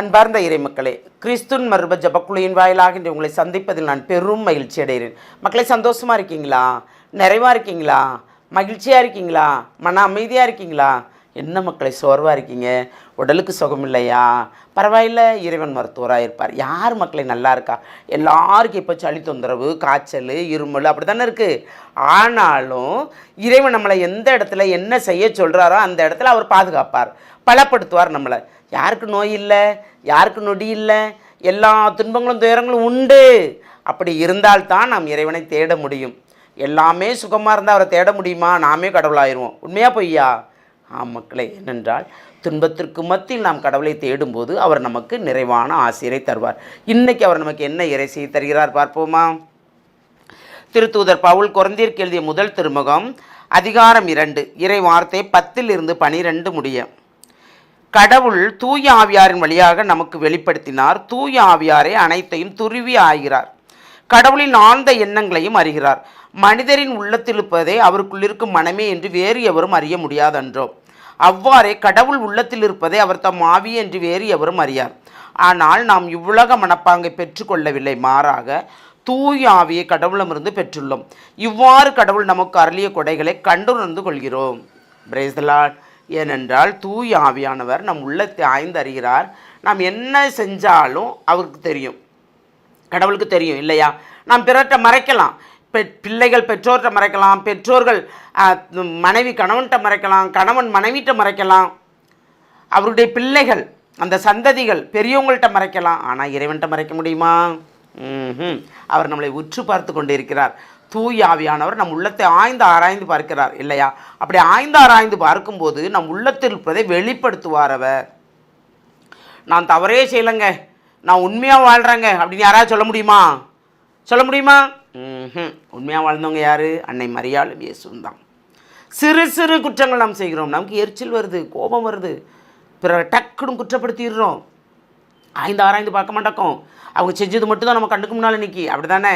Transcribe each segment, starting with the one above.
அன்பார்ந்த இறைமக்களே கிறிஸ்துன் மருப ஜபக்குழுவின் வாயிலாக இன்று உங்களை சந்திப்பதில் நான் பெரும் மகிழ்ச்சி அடைகிறேன். மக்களை சந்தோஷமாக இருக்கீங்களா? நிறைவாக இருக்கீங்களா? மகிழ்ச்சியாக இருக்கீங்களா? மன அமைதியாக இருக்கீங்களா? என்ன மக்களை சோர்வாக இருக்கீங்க? உடலுக்கு சுகம் இல்லையா? பரவாயில்ல இறைவன் மருத்துவராக இருப்பார். யார் மக்களை நல்லா இருக்கா? எல்லாருக்கும் இப்போ சளி தொந்தரவு காய்ச்சல் இருமல் அப்படி தானே இருக்குது ஆனாலும் இறைவன் நம்மளை எந்த இடத்துல என்ன செய்ய சொல்கிறாரோ அந்த இடத்துல அவர் பாதுகாப்பார். பலப்படுத்துவார் நம்மளை. யாருக்கு நோய் இல்லை? யாருக்கு நொடி இல்லை? எல்லா துன்பங்களும் துயரங்களும் உண்டு. அப்படி இருந்தால்தான் நாம் இறைவனை தேட முடியும். எல்லாமே சுகமாக இருந்தால் அவரை தேட முடியுமா? நாமே கடவுளாயிருவோம். உண்மையாக பொய்யா? ஆம் மக்களே ஏனென்றால் துன்பத்திற்கு மத்தியில் நாம் கடவுளை தேடும்போது அவர் நமக்கு நிறைவான ஆசிரியரை தருவார். இன்றைக்கு அவர் நமக்கு என்ன இறைசியை தருகிறார் பார்ப்போமா? திருத்தூதர் பவுல் குறந்தீர்க்கு எழுதிய முதல் திருமுகம் அதிகாரம் இரண்டு இறை வார்த்தை பத்தில் இருந்து பனிரெண்டு முடிய. கடவுள் தூய ஆவியாரின் வழியாக நமக்கு வெளிப்படுத்தினார். தூய ஆவியாரே அனைத்தையும் துருவி ஆகிறார். கடவுளின் ஆழ்ந்த எண்ணங்களையும் அறிகிறார். மனிதரின் உள்ளத்தில் இருப்பதே அவருக்குள்ளிருக்கும் மனமே என்று வேறு எவரும் அறிய முடியாதன்றோ. அவ்வாறே கடவுள் உள்ளத்தில் இருப்பதை அவர் தம் ஆவி என்று வேறு எவரும் அறியார். ஆனால் நாம் இவ்வுலக மனப்பாங்கை பெற்றுக்கொள்ளவில்லை. மாறாக தூய ஆவியை கடவுளமிருந்து பெற்றுள்ளோம். இவ்வாறு கடவுள் நமக்கு அருளிய கொடைகளை கண்டுணர்ந்து கொள்கிறோம். பிரேசலாட் ஏனென்றால் தூய ஆவியானவர் நம் உள்ளத்தை ஆய்ந்து அறிகிறார். நாம் என்ன செஞ்சாலும் அவருக்கு தெரியும். கடவுளுக்கு தெரியும் இல்லையா? நாம் பிறர்கிட்ட மறைக்கலாம். பிள்ளைகள் பெற்றோர்கிட்ட மறைக்கலாம் பெற்றோர்கள் மனைவி கணவன்கிட்ட மறைக்கலாம் கணவன் மனைவிட்ட மறைக்கலாம். அவருடைய பிள்ளைகள் அந்த சந்ததிகள் பெரியவங்கள்ட்ட மறைக்கலாம். ஆனால் இறைவன்கிட்ட மறைக்க முடியுமா? ம்ஹும். அவர் நம்மளை உற்று பார்த்து கொண்டிருக்கிறார். தூய் ஆவியானவர் நம் உள்ளத்தை ஆய்ந்து ஆராய்ந்து பார்க்கிறார் இல்லையா? அப்படி ஆய்ந்து ஆராய்ந்து பார்க்கும்போது நம் உள்ளத்தில் இருப்பதை வெளிப்படுத்துவார் அவர். நான் தவறே செய்யலைங்க. நான் உண்மையாக வாழ்கிறேங்க அப்படின்னு யாராவது சொல்ல முடியுமா? சொல்ல முடியுமா? உண்மையாக வாழ்ந்தவங்க யார்? அன்னை மரியாளும் இயேசுவும் தான். சிறு சிறு குற்றங்கள் நாம் செய்கிறோம். நமக்கு எரிச்சல் வருது கோபம் வருது. பிற டக்குன்னு குற்றப்படுத்திடுறோம். ஆய்ந்து ஆராய்ந்து பார்க்க மாட்டோம். அவங்க செஞ்சது மட்டும் தான் நம்ம கண்டுக்கு முன்னால் இன்றைக்கி அப்படி தானே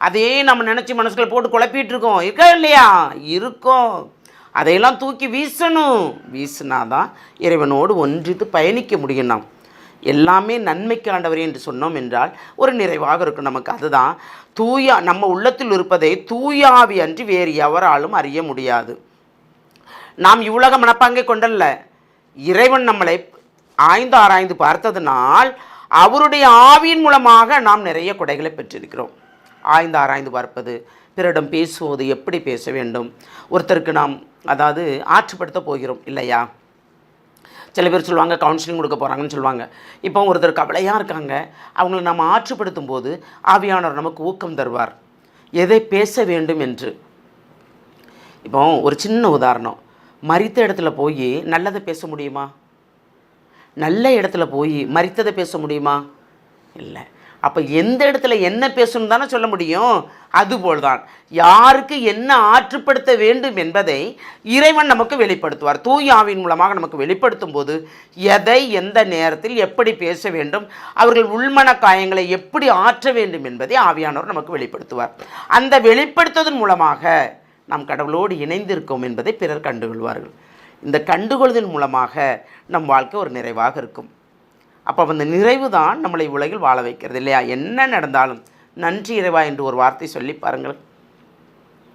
அதே நம்ம நினச்சி மனசுக்குள்ள போட்டு குழப்பிட்டு இருக்கோம். இருக்கா இல்லையா? இருக்கோம். அதையெல்லாம் தூக்கி வீசணும். வீசினாதான் இறைவனோடு ஒன்றித்து பயணிக்க முடியும் நாம். எல்லாமே நன்மைக்கு என்று சொன்னோம் என்றால் ஒரு நிறைவாக இருக்கும். நமக்கு அதுதான். தூயா நம்ம உள்ளத்தில் இருப்பதை தூயாவி அன்றி வேறு எவராலும் அறிய முடியாது. நாம் இவ்வுலக மனப்பாங்கை கொண்டல்ல. இறைவன் நம்மளை ஆய்ந்து ஆராய்ந்து பார்த்ததினால் அவருடைய ஆவியின் மூலமாக நாம் நிறைய கொடைகளை பெற்றிருக்கிறோம். ஆய்ந்து ஆராய்ந்து பார்ப்பது பிறரிடம் பேசுவது எப்படி பேச வேண்டும்? ஒருத்தருக்கு நாம் அதாவது ஆற்றுப்படுத்த போகிறோம் இல்லையா? சில பேர் சொல்லுவாங்க கவுன்சிலிங் கொடுக்க போகிறாங்கன்னு சொல்லுவாங்க. இப்போ ஒருத்தர் கவலையாக இருக்காங்க அவங்கள நம்ம ஆற்றுப்படுத்தும் போது ஆவியானவர் நமக்கு ஊக்கம் தருவார். எதை பேச வேண்டும் என்று. இப்போ ஒரு சின்ன உதாரணம். மறித்த இடத்துல போய் நல்லதை பேச முடியுமா? நல்ல இடத்துல போய் மறித்ததை பேச முடியுமா? இல்லை. அப்போ எந்த இடத்துல என்ன பேசணும் தானே சொல்ல முடியும்? அதுபோல் தான் யாருக்கு என்ன ஆற்றுப்படுத்த வேண்டும் என்பதை இறைவன் நமக்கு வெளிப்படுத்துவார். தூயாவின் மூலமாக நமக்கு வெளிப்படுத்தும் போது எதை எந்த நேரத்தில் எப்படி பேச வேண்டும் அவர்கள் உள்மன காயங்களை எப்படி ஆற்ற வேண்டும் என்பதை ஆவியானவர் நமக்கு வெளிப்படுத்துவார். அந்த வெளிப்படுத்துவதன் மூலமாக நாம் கடவுளோடு இணைந்திருக்கோம் என்பதை பிறர் கண்டுகொள்வார்கள். இந்த கண்டுகொள்வதன் மூலமாக நம் வாழ்க்கை ஒரு நிறைவாக இருக்கும். அப்போ அந்த நிறைவு தான் நம்மளை உலகில் வாழ வைக்கிறது இல்லையா? என்ன நடந்தாலும் நன்றி இறைவா என்று ஒரு வார்த்தை சொல்லி பாருங்கள்.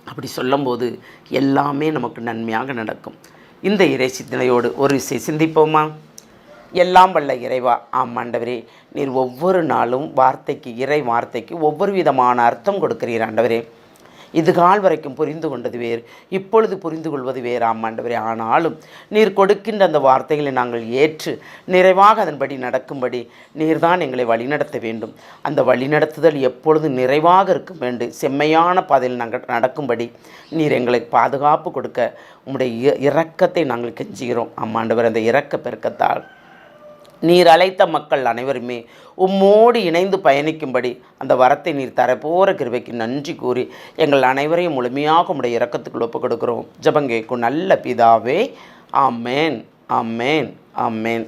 அப்படி சொல்லும்போது எல்லாமே நமக்கு நன்மையாக நடக்கும். இந்த இறை சிந்தனையோடு ஒரு இசை சிந்திப்போமா? எல்லாம் வல்ல இறைவா ஆம் ஆண்டவரே நீர் ஒவ்வொரு நாளும் வார்த்தைக்கு இறை வார்த்தைக்கு ஒவ்வொரு விதமான அர்த்தம் கொடுக்கிறீர் ஆண்டவரே. இதுகால் வரைக்கும் புரிந்து கொண்டது வேறு. இப்பொழுது புரிந்து கொள்வது வேறு ஆண்டவரே. ஆனாலும் நீர் கொடுக்கின்ற அந்த வார்த்தைகளை நாங்கள் ஏற்று நிறைவாக அதன்படி நடக்கும்படி நீர்தான் எங்களை வழிநடத்த வேண்டும். அந்த வழிநடத்துதல் எப்பொழுது நிறைவாக இருக்கும் வேண்டும் செம்மையான பாதையில் நாங்கள் நடக்கும்படி நீர் எங்களை பாதுகாப்பு கொடுக்க உம்முடைய இ- இரக்கத்தை நாங்கள் கெஞ்சுகிறோம். ஆமாண்டவர் அந்த இரக்க பெருக்கத்தால். நீர் அழைத்த மக்கள் அனைவருமே உம்மோடு இணைந்து பயணிக்கும்படி அந்த வரத்தை நீர் தரப்போகிற கிருபைக்கு நன்றி கூறி எங்கள் அனைவரையும் முழுமையாக உடைய இரக்கத்துக்குள் ஒப்புக் கொடுக்கிறோம் ஜபங்கேக்கும் நல்ல பிதாவே ஆமேன் ஆமேன் ஆமேன்.